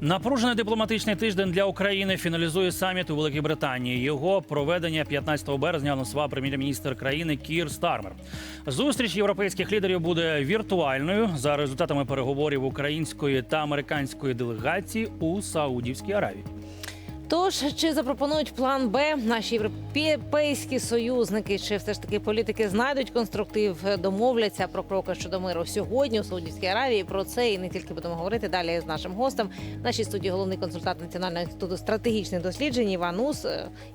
Напружений дипломатичний тиждень для України фіналізує саміт у Великій Британії. Його проведення 15 березня анонсував прем'єр-міністр країни Кір Стармер. Зустріч європейських лідерів буде віртуальною за результатами переговорів української та американської делегації у Саудівській Аравії. Тож чи запропонують план Б наші європейські союзники, чи все ж таки політики знайдуть конструктив, домовляться про кроки щодо миру сьогодні у Саудівській Аравії. Про це і не тільки будемо говорити далі з нашим гостем. В нашій студії головний консультант Національного інституту стратегічних досліджень Іван Ус.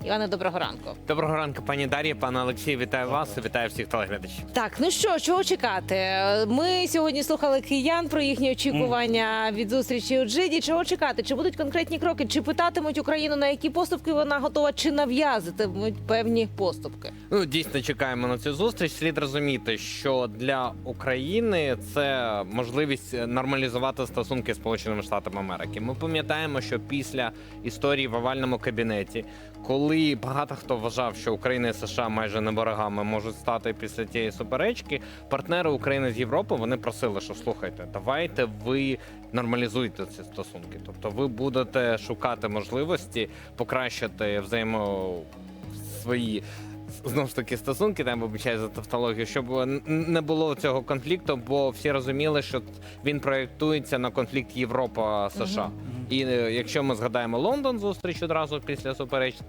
Іване, доброго ранку. Доброго ранку, пані Дар'я, пане Олексій, вітаю вас вітаю всіх телеглядачів. Так, ну що, чого чекати? Ми сьогодні слухали киян про їхні очікування від зустрічі у Джиді. Чого чекати? Чи будуть конкретні кроки? Чи питатимуть Україну на які поступки вона готова, чи нав'язатимуть певні поступки? Ну дійсно чекаємо на цю зустріч. Слід розуміти, що для України це можливість нормалізувати стосунки з Сполученими Штатами Америки. Ми пам'ятаємо, що після історії в овальному кабінеті, коли багато хто вважав, що Україна і США майже не ворогами можуть стати після тієї суперечки, партнери України з Європи вони просили, що слухайте, давайте ви нормалізуйте ці стосунки. Тобто, ви будете шукати можливості покращити взаємо свої. Знову ж таки, стосунки там вибачаю за тавтологію, щоб не було цього конфлікту, бо всі розуміли, що він проєктується на конфлікт Європа США. І е, якщо ми згадаємо Лондон зустріч одразу після суперечки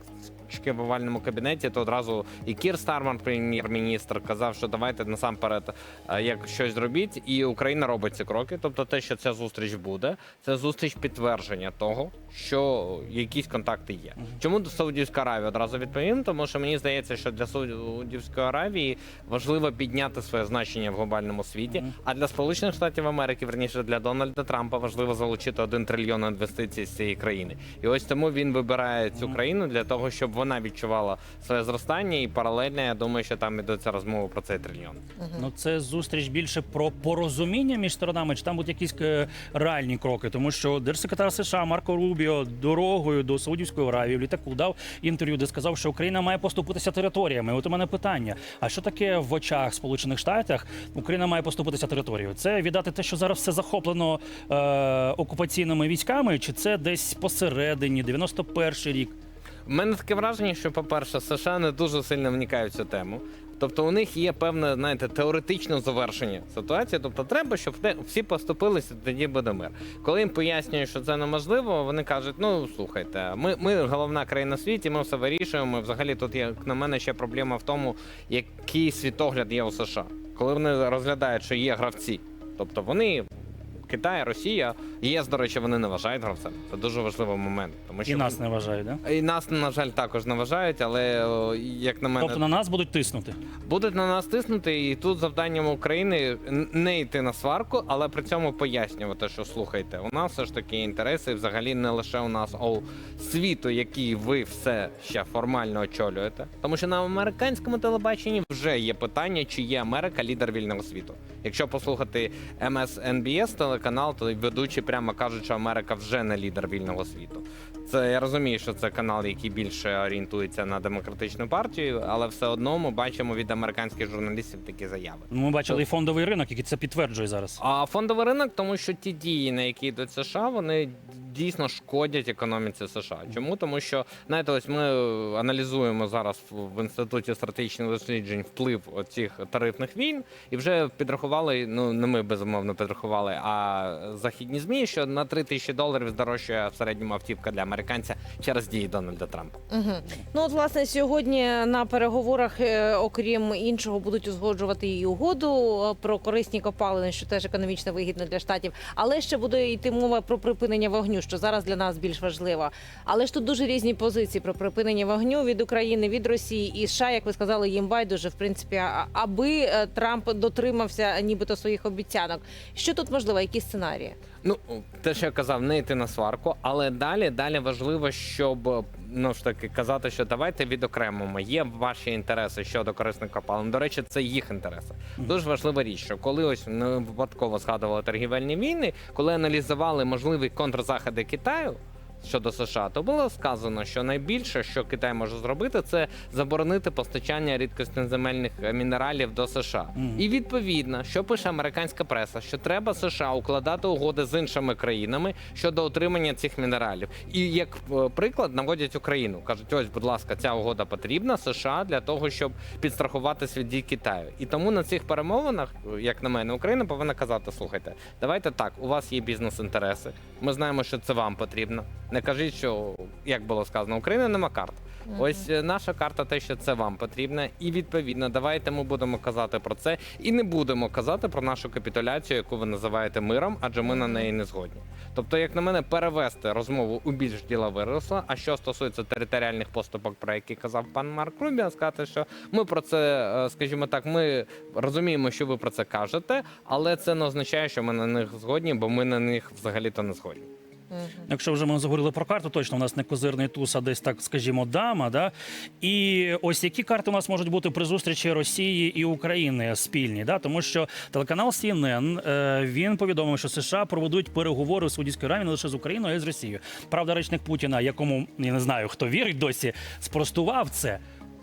в овальному кабінеті, то одразу і Кір Старман, прем'єр-міністр, казав, що давайте насамперед е, як щось зробіть, і Україна робить ці кроки. Тобто, те, що ця зустріч буде, це зустріч підтвердження того, що якісь контакти є. Чому до Саудівської Аравії одразу відповім? Тому що мені здається, що для Саудівської Аравії важливо підняти своє значення в глобальному світі. А для Сполучених Штатів Америки, верніше для Дональда Трампа, важливо залучити один трильйон інвестицій з цієї країни. І ось тому він вибирає цю країну для того, щоб вона відчувала своє зростання, і паралельно я думаю, що там ідеться розмова про цей трильйон. Ну це зустріч більше про порозуміння між сторонами, чи там будуть якісь е, реальні кроки, тому що держсекретар США Марко Рубіо дорогою до Саудівської Аравії в літаку дав інтерв'ю, де сказав, що Україна має поступитися територіями. От у мене питання: а що таке в очах Сполучених Штатів Україна має поступитися територією? Це віддати те, що зараз все захоплено е, окупаційними військами, чи це десь посередині, 91-й рік? У мене таке враження, що, по-перше, США не дуже сильно вникають в цю тему. Тобто у них є певне, знаєте, теоретичне завершення ситуації. Тобто, треба, щоб всі поступилися, тоді буде мир. Коли їм пояснюють, що це неможливо, вони кажуть: ну слухайте, ми, ми головна країна світі, ми все вирішуємо. Взагалі, тут як на мене ще проблема в тому, який світогляд є у США, коли вони розглядають, що є гравці, тобто вони. Китай, Росія, ЄС, до речі, вони не вважають гравцем. Це дуже важливий момент, тому що І нас не вважають, да? і нас, на жаль, також не вважають, але о, як на мене, Тобто на нас будуть тиснути. будуть на нас тиснути, і тут завданням України н- не йти на сварку, але при цьому пояснювати, що слухайте, у нас все ж таки інтереси, взагалі не лише у нас, а у світу, який ви все ще формально очолюєте. Тому що на американському телебаченні вже є питання, чи є Америка лідер вільного світу. Якщо послухати MSNBS телеканал, то ведучі прямо кажуть, що Америка вже не лідер вільного світу. Це я розумію, що це канал, який більше орієнтується на демократичну партію, але все одно ми бачимо від американських журналістів такі заяви. Ми бачили і фондовий ринок, який це підтверджує зараз. А фондовий ринок, тому що ті дії, на які йдуть США, вони дійсно шкодять економіці США. Чому? Тому що знаєте, ось ми е, аналізуємо зараз в- інституті стратегічних досліджень вплив цих тарифних війн, і вже підрахували. Ну не ми безумовно підрахували, а західні змі, що на 3 тисячі доларів здорожчає в середньому автівка для американця через дії Дональда Трампа. Угу. Ну от власне сьогодні на переговорах, е, окрім іншого, будуть узгоджувати і угоду е, про корисні копалини, що теж економічно вигідно для штатів. Але ще буде йти мова про припинення вогню, що зараз для нас більш важливо. Але ж тут дуже різні позиції про припинення вогню від України, від Росії і США, як ви сказали, їм байдуже, в принципі, аби е, Трамп дотримався нібито своїх обіцянок. Що тут можливо? Які сценарії? Ну, те, що я казав, не йти на сварку, але далі, далі важливо, щоб ну ж таки казати, що давайте відокремимо. Є ваші інтереси щодо корисних копалин. До речі, це їх інтереси. Дуже важлива річ, що коли ось не випадково згадували торгівельні війни, коли аналізували можливі контрзаходи Китаю. Щодо США, то було сказано, що найбільше, що Китай може зробити, це заборонити постачання рідкосноземельних е, мінералів до США. Мгм. І відповідно, що пише американська преса, що треба США укладати угоди з іншими країнами щодо отримання цих мінералів. І як е, приклад наводять Україну, кажуть: ось, будь ласка, ця угода потрібна США для того, щоб підстрахуватись від дій Китаю. І тому на цих перемовинах, е, як на мене, Україна повинна казати: слухайте, давайте так, у вас є бізнес-інтереси. Ми знаємо, що це вам потрібно. Не кажіть, що як було сказано, Україна нема карт. Ось е, наша карта, те, що це вам потрібно, і відповідно, давайте ми будемо казати про це, і не будемо казати про нашу капітуляцію, яку ви називаєте миром, адже ми на неї не згодні. Тобто, як на мене, перевести розмову у більш ділове русло. А що стосується територіальних поступок, про які казав пан Марк Рубіан, сказати, що ми про це, е, скажімо так, ми розуміємо, що ви про це кажете, але це не означає, що ми на них згодні, бо ми на них взагалі-то не згодні. Якщо вже ми заговорили про карту, точно у нас не козирний туз, а десь так, скажімо, дама. Да? І ось які карти у нас можуть бути при зустрічі Росії і України спільні, да? тому що телеканал CNN, е, він повідомив, що США проведуть переговори з Саудівською Аравією не лише з Україною, а й з Росією. Правда, речник Путіна, якому я не знаю, хто вірить досі, спростував це.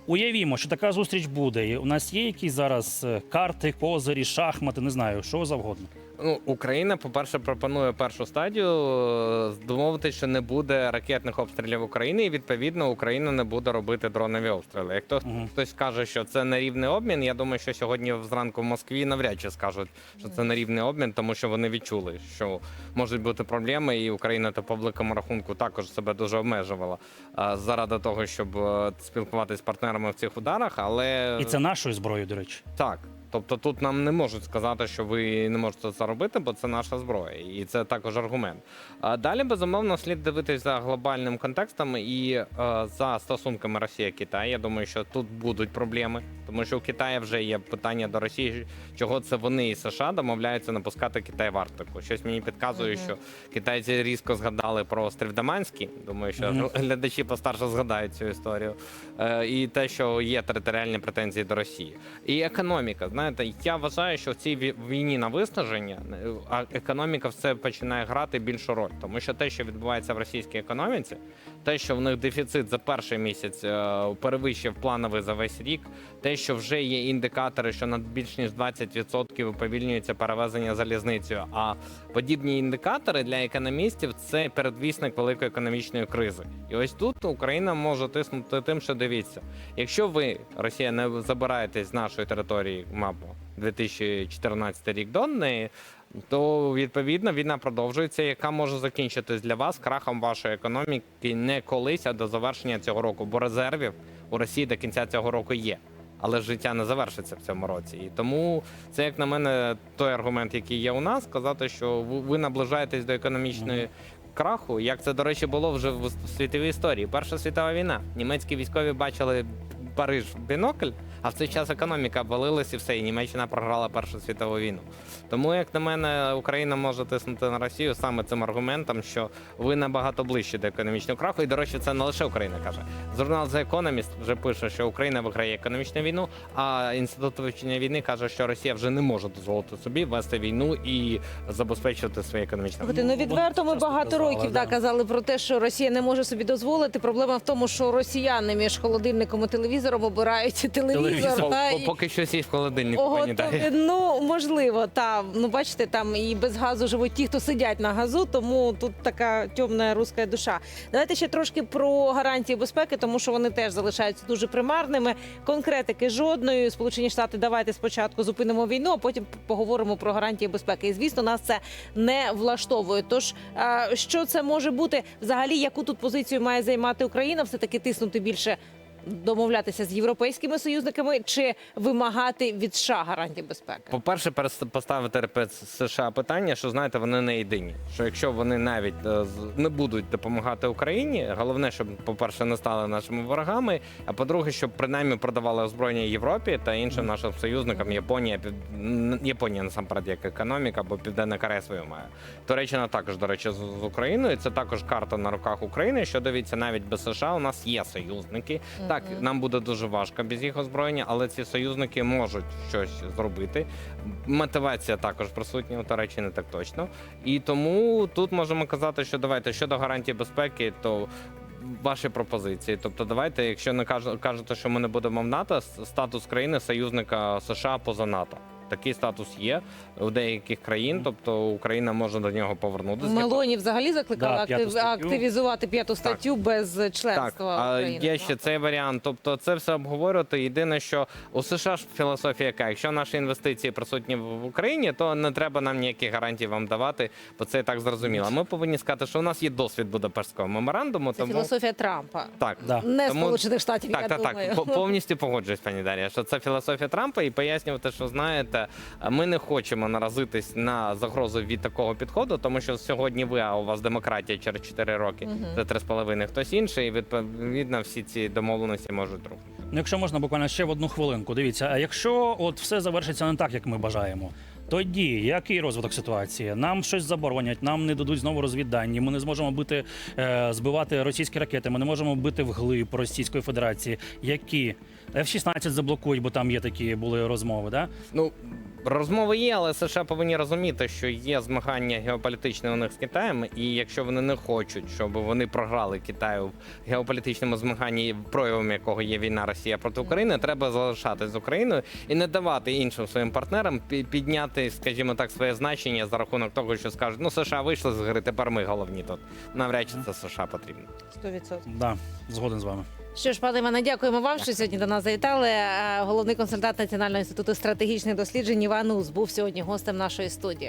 Уявімо, що така зустріч буде. У нас є якісь зараз е, карти, козирі, шахмати, не знаю, що завгодно. Ну, Україна, по-перше, пропонує першу стадію е, домовитися, що не буде ракетних обстрілів України, і відповідно Україна не буде робити дронові обстріли. Як то Мгм. хтось каже, що це нерівний обмін, я думаю, що сьогодні зранку в Москві навряд чи скажуть, що це нерівний обмін, тому що вони відчули, що можуть бути проблеми, і Україна то по великому рахунку також себе дуже обмежувала а, заради того, щоб е, спілкуватися з партнерами в цих ударах. Але І це нашою зброєю, до речі. так. Тобто тут нам не можуть сказати, що ви не можете це робити, бо це наша зброя, і це також аргумент. Далі безумовно слід дивитися за глобальним контекстом і е, за стосунками Росія-Китай. Я думаю, що тут будуть проблеми, тому що у Китаї вже є питання до Росії, чого це вони і США домовляються не пускати Китай в Арктику. Щось мені підказує, Мгм. що китайці різко згадали про острів Даманський. Думаю, що Мгм. глядачі постарше згадають цю історію. Е, і те, що є територіальні претензії до Росії. І економіка. Знаєте, я вважаю, що в цій ві- війні на виснаження е, економіка все починає грати більшу роль, тому що те, що відбувається в російській економіці, те, що в них дефіцит за перший місяць е, перевищив плановий за весь рік, те, що вже є індикатори, що на більш ніж 20% уповільнюється перевезення залізницею. А подібні індикатори для економістів це передвісник великої економічної кризи. І ось тут Україна може тиснути тим, що дивіться, якщо ви, Росія, не забираєтесь з нашої території, мабуть, 2014 рік до неї. То відповідно війна продовжується, яка може закінчитись для вас крахом вашої економіки не колись, а до завершення цього року, бо резервів у Росії до кінця цього року є. Але життя не завершиться в цьому році. І тому це, як на мене, той аргумент, який є у нас, сказати, що ви ви наближаєтесь до економічної краху. Як це, до речі, було вже в світовій історії. Перша світова війна. Німецькі військові бачили Париж в бінокль, а в цей час економіка обвалилась і все, і Німеччина програла Першу світову війну. Тому, як на мене, Україна може тиснути на Росію саме цим аргументом, що ви набагато ближче до економічного краху. І, до речі, це не лише Україна каже. Журнал The Economist вже пише, що Україна виграє економічну війну, а інститут вивчення війни каже, що Росія вже не може дозволити собі вести війну і забезпечувати своє економічне. Ну відверто ми багато років да, казали про те, що Росія не може собі дозволити. Проблема в тому, що росіяни між холодильником і телевізором обирають телевізор. Телевізор. та, і- Поки що сість в холодильнику, Ого, пані то, Дар'я. ну можливо, та ну бачите, там і без газу живуть ті, хто сидять на газу, тому тут така темна руська душа. Давайте ще трошки про гарантії безпеки, тому що вони теж залишаються дуже примарними. Конкретики жодної. Сполучені Штати, давайте спочатку зупинимо війну, а потім поговоримо про гарантії безпеки. І звісно, нас це не влаштовує. Тож а, що це може бути взагалі? Яку тут позицію має займати Україна? Все таки тиснути більше домовлятися з європейськими союзниками чи вимагати від США гарантій безпеки? По-перше, перес- поставити США питання, що знаєте, вони не єдині. Що якщо вони навіть е, не будуть допомагати Україні, головне, щоб, по-перше, не стали нашими ворогами. А по-друге, щоб принаймні продавали озброєння Європі та іншим нашим союзникам Японія, Японія насамперед як економіка, бо Південна Корея свою має. Туреччина також, до речі, з, з Україною. Це також карта на руках України. Що дивіться, навіть без США у нас є союзники. Так, Так, нам буде дуже важко без їх озброєння, але ці союзники можуть щось зробити. Мотивація також присутня у Туреччини, так точно. І тому тут можемо казати, що давайте щодо гарантії безпеки, то. Ваші пропозиції, тобто давайте, якщо не кажете, що ми не будемо в НАТО, статус країни союзника США поза НАТО. Такий статус є у деяких країн, тобто Україна може до нього повернутися. Мелоні взагалі закликала Да, п'яту статтю. активізувати п'яту статтю без Так, членства а України. є ще цей варіант. Тобто, це все обговорювати. Єдине, що у США ж філософія яка, якщо наші інвестиції присутні в Україні, то не треба нам ніяких гарантій вам давати, бо це і так зрозуміло. Ми повинні сказати, що у нас є досвід Будапештського меморандуму, Це тому філософія Трампа. так. Да. Не Тому- Сполучених Штатів, Так, я так, думаю. так, по- повністю погоджуюсь, пані Дар'я, що це філософія Трампа, і пояснювати, що знаєте, ми не хочемо наразитись на загрозу від такого підходу, тому що сьогодні ви, а у вас демократія через 4 роки, Мгм. це 3,5 хтось інший, і відповідно всі ці домовленості можуть рухнути. Ну, якщо можна буквально ще в одну хвилинку. Дивіться, а якщо от все завершиться не так, як ми бажаємо. Тоді який розвиток ситуації? Нам щось заборонять, нам не дадуть знову розвіддані. Ми не зможемо бити е, збивати російські ракети. Ми не можемо бити вглиб Російської Федерації. Які F-16 заблокують, бо там є такі були розмови. Да? Ну, розмови є, але США повинні розуміти, що є змагання геополітичне у них з Китаєм, і якщо вони не хочуть, щоб вони програли Китаю в геополітичному змаганні, проявом якого є війна Росія проти України, треба залишатись з Україною і не давати іншим своїм партнерам підняти, скажімо так, своє значення за рахунок того, що скажуть, ну США вийшли з гри, тепер ми головні тут. Навряд чи це США потрібно. 100%. Да, згоден з вами. Що ж, пане Іване, дякуємо вам, що сьогодні до нас завітали. Е, Головний консультант Національного інституту стратегічних досліджень Іван Ус був сьогодні гостем нашої студії.